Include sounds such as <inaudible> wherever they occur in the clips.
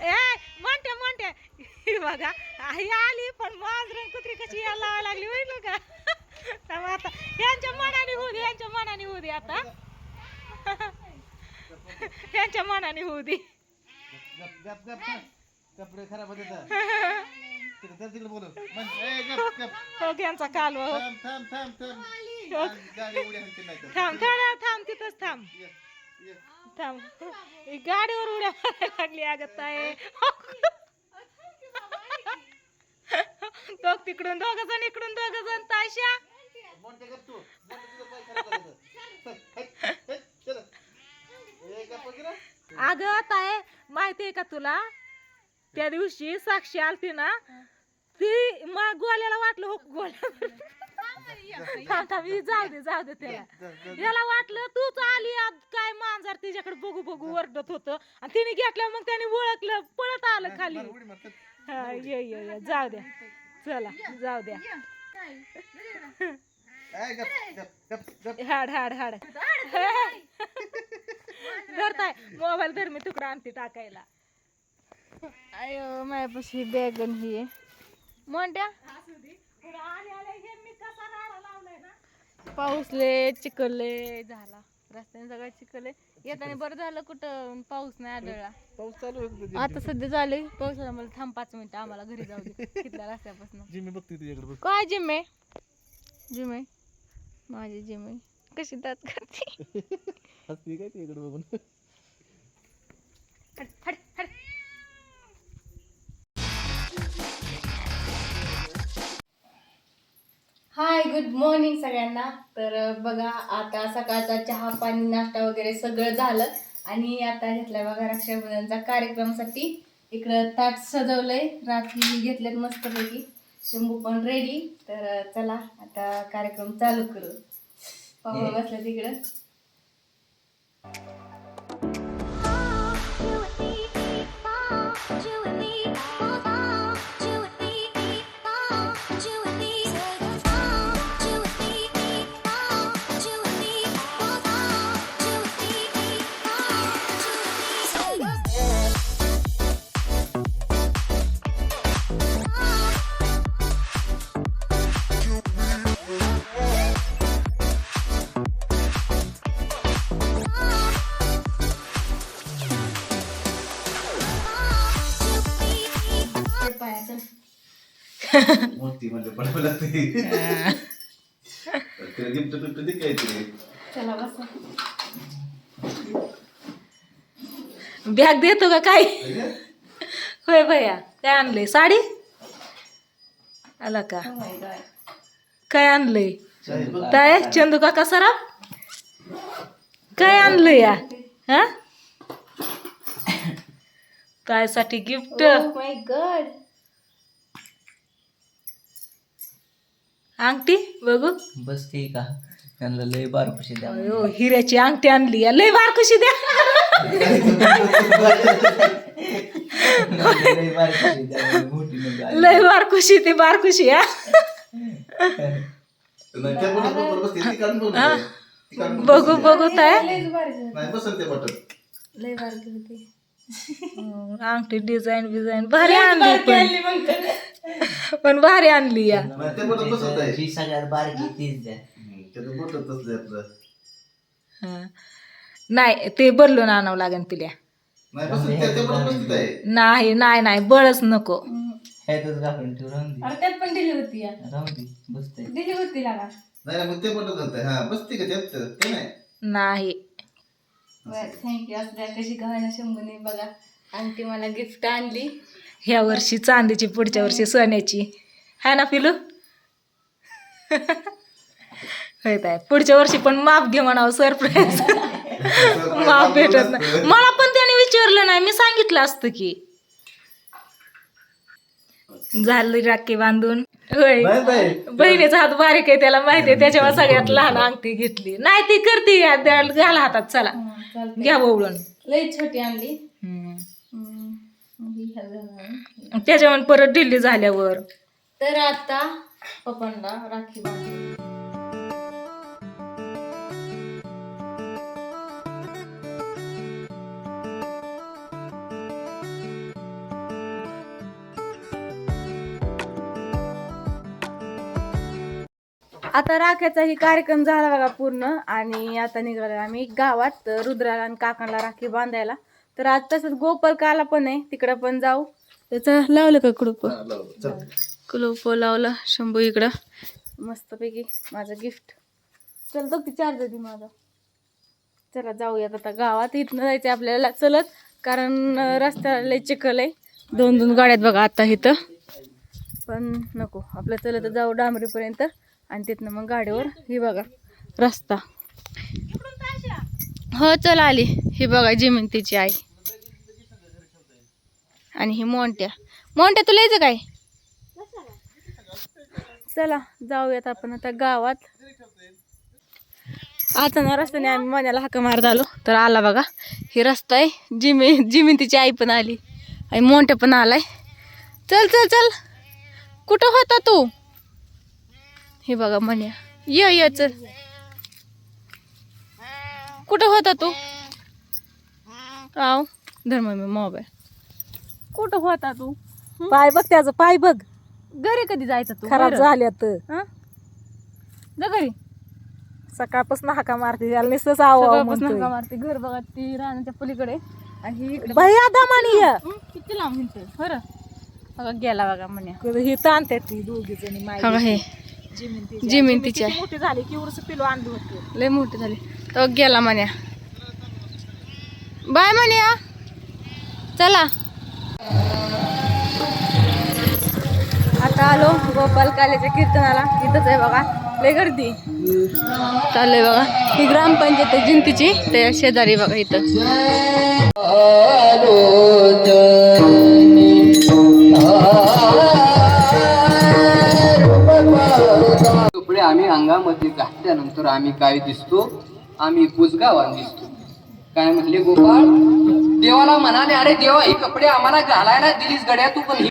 ए म्हणते म्हणते बघा ही आली पण मांजरण कुत्री कशी यायला लावायला लागली होईल का? आता. यांच्या मनाने होऊ दे यांच्या मनाने होऊ दे आता. यांच्या मनाने होऊ दे. कपडे खराब होते हो यांचा कालवा हो. थांब थांब थांब तिथंच थांब. थांब. गाडीवर उड्या मारायला लागली अगं ताई तो तिकडून दोघ जण इकडून दोघ जण. तायशा मोठे गप तू. मोठे तुझं पाय खराब झालं तर. चल, हट, हट, चला. ए, गप्प की रे. अगं ताय माहितीये का तुला? त्या दिवशी साक्षी आलती ना ती मा गोल्याला वाटलं हो गोल्या थांब थांब ही जाऊ दे जाऊ दे त्याला. याला वाटलं तूच आली आज काय मांजर तिच्याकडे बघू बघू वरडत होतं. आणि तिने घेतलं मग त्याने ओळखलं पळत आलं खाली. हा ये ये ये जाऊ द्या. चला जाऊ द्या. ए, गप गप गप गप. हाड हाड हाड. <laughs> धरताय. मोबाईल धर मी तुकडा आणते टाकायला. अयो माझ्यापाशी बॅगन ही. मोठ्या पाऊस ले चिखलले झाला. रस्त्याने सगळं चिखलले. येताना बरं झालं कुठं? पाऊस नाही आढळला. पाऊस चालू आहे. आता सध्या झाले. पावसाला मला थांब पाच मिनिटं आम्हाला घरी जाऊ दे. <laughs> तिथल्या रस्त्यापासून. जिम्मी बघते तुझ्याकडे बघ. काय जिमे? जिमे? माझी जिमे. कशी दात करते? <laughs> हसती काय तुझ्याकडे बघून? हाय गुड मॉर्निंग सगळ्यांना. तर बघा आता सकाळचा चहा पाणी नाश्ता वगैरे सगळं झालं. आणि आता घेतलाय बघा रक्षाबंधनचा कार्यक्रमासाठी. इकडं ताट सजवलंय. राखी घेतल्यात मस्तपैकी. शंभू पण रेडी तर चला आता कार्यक्रम चालू करू. पाहू बसल्या तिकडं मोठी म्हणजे पडावं लागते तिला गिफ्ट बिफ्ट दे काय ते? चला बसा. बॅग देतो का काय? होय भैया काय आणलंय? साडी? आला का? Oh God. काय? आणलंय. काय चंदू काका सराफ काय आणलंय या? हा? काय साठी गिफ्ट. Oh my अंगठी बघू. बस ठीक आहे. त्यांना लय बार कशी द्या अयो, हिऱ्याची अंगठी आणली. या लय बार कशी द्या. लय बार द्या. मोठी. लय खुशी ती बार खुशी या नाही, त्या बटन बरोबर बसते. ती काढून बघ हा. ती काढून बघ. बघू बघू काय लयच भारी झालं. नाही बसल ते बटन लय भारी होती. अंगठी डिझाईन बिझाईन. भारी आणली पण पण भारी आणली या. नाही, ते बटन बसत आहे. जी सगळ्यात बारकी तीच द्या. हम्म, त्याचं बटन तसलं आहे आपलं. हा. नाही ते बदलून आणावं लागेल तिला. नाही बसत ते ते बटन बसत आहे. नाही नाही नाही बळच नको. ह्यातच घालून ठेव राहून दे. अरे त्यात पण दिली होती या. राहून दे बसते दिली होती लागा नाही नाही, मग ते बटन घालतंय हा बसते का त्यात? ते नाही. नाही. थँक्यू असल्या कशी शंभूने बघा. आंटी मला गिफ्ट आणली. ह्या वर्षी चांदीची पुढच्या वर्षी सोन्याची. हाय ना पिलू होय ताय पुढच्या वर्षी पण माप घे म्हणावं सरप्राईज माप भेटत नाही. मला पण त्याने विचारलं नाही. मी सांगितलं असतं की. झाली राखी बांधून. होय. बहिणीचा हात बारीक आहे त्याला माहिती आहे. त्याच्यामुळे सगळ्यात लहान अंगठी घेतली. नाही ती करते. घाला हातात चला. घ्या बोवळून. लई छोटी आणली त्याच्यावर परत दिल्ली झाल्यावर. तर आता पप्पांना राखी आता राख्याचा ही कार्यक्रम झाला बघा पूर्ण. आणि आता निघाला आम्ही गावात रुद्राला आणि काकांना राखी बांधायला. तर आज तसंच गोपालकाला पण आहे तिकडं पण जाऊ. त्याचं लावलं का कुडूप? कुलूप लावलं. शंभू इकडं. मस्तपैकी माझं गिफ्ट. चल बघ ती चार्जर दे माझा. चला जाऊयात आता गावात. इथनं जायचं आपल्याला चलत कारण रस्त्याला लय चिखल आहे. दोन दोन गाड्यात बघा आता इथं. पण नको आपलं चलत जाऊ डांबरीपर्यंत. आणि तिथनं मग गाडीवर ही बघा. रस्ता. हो चल आली. ही बघा जिमिंतीची आई. आणि ही मोंट्या. मोंट्या तुला यायचं काय? चला जाऊयात आपण आता गावात. आता ना रस्त्याने आम्ही मण्याला हाका मारत आलो. तर आला बघा हे रस्ता आहे. जिमी जिमिंतीची आई पण आली. आणि मोंट्या पण आलाय. चल चल चल. कुठं होता तू? हे बघा म्हण्या ये ये चल. कुठं होता तू? आव धर्म मी मोबाईल. कुठं होता तू? पाय बघ त्याचं पाय बघ. घरी कधी जायचं तू? खराब बरं. झाल्यात. हं? जा घरी. सकाळपासून हाका मारते त्याला नुसतंच आव म्हणतोय. हाका मारते. घर बघा ती रानाच्या पलीकडे. आणि ही इकडे बाई दमानी ये. हं? किती लांब हिंडतोय. बरं. बघा गेला बघा म्हणे ही ताणते ती दोघी जणी माय हे. जिमिंतीची जिमिंतीची किती मोठी झाली की उरस पिलो आणलं होतं. लय मोठी झाली. तो गेला म्हण्या. बाय म्हण्या. चला. आता आलो गोपाल कालेच्या कीर्तनाला. इथंच आहे बघा. लय गर्दी. चाललंय बघा. ही ग्रामपंचायत जिंतीची. त्या शेजारी बघा इथं. कपडे आम्ही अंगामध्ये घातल्यानंतर आम्ही काय दिसतो? आम्ही कुजगावान दिसतो. काय म्हणले गोपाळ? देवाला म्हणाले अरे देवा हे कपडे आम्हाला घालायला दिलीस गड्या तू पण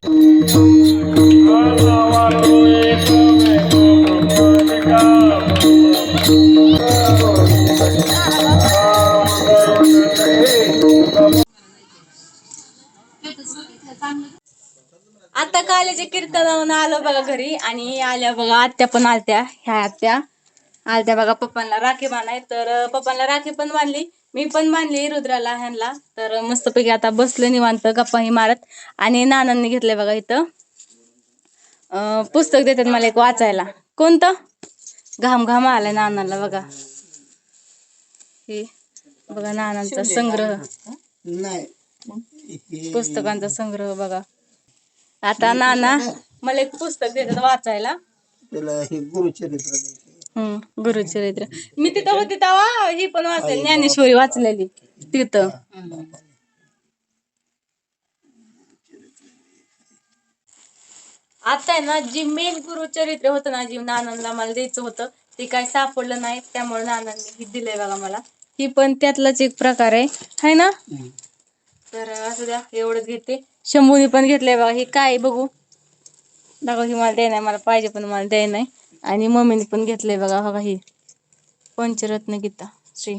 आता कालेच्या कीर्तन आलो बघा घरी आणि आल्या बघा आत्या पण आलत्या ह्या आत्या. आलत्या बघा पप्पांना राखी बांधाय तर पप्पांना राखी पण बांधली. मी पण बांधली रुद्राला ह्यांना. तर मस्तपैकी आता बसलं निवांत गप्पाही मारत. आणि नानांनी घेतलंय बघा इथं. पुस्तक देतात मला एक वाचायला. कोणतं? घाम घाम आलाय नानाला बघा. हे बघा नानांचा संग्रह. पुस्तकांचा संग्रह बघा. आता नाना मला एक पुस्तक देतात वाचायला. हम्म गुरुचरित्र मी तिथं होती तेव्हा ही पण वाचलेली ज्ञानेश्वरी वाचलेली तिथं. आता आहे ना जी मेन गुरुचरित्र होतं ना जी नानांना मला द्यायचं होतं ते काय सापडलं नाही त्यामुळे नानांनी ही दिलंय बघा मला. ही पण त्यातलाच एक प्रकार आहे. हाय ना? तर असं द्या एवढंच घेते. शंभूने पण घेतलंय बघा हे काय आहे बघू. दाखव ही मला द्याय नाही मला पाहिजे पण मला द्याय नाही. आणि मम्मीने पण घेतलंय बघा बघा ही पंचरत्न गीता श्री.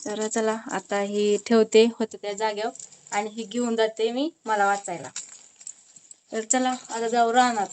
तर चला आता ही ठेवते होते त्या जाग्यावर आणि ही घेऊन जाते मी मला वाचायला. तर चला आता जाऊ राहणार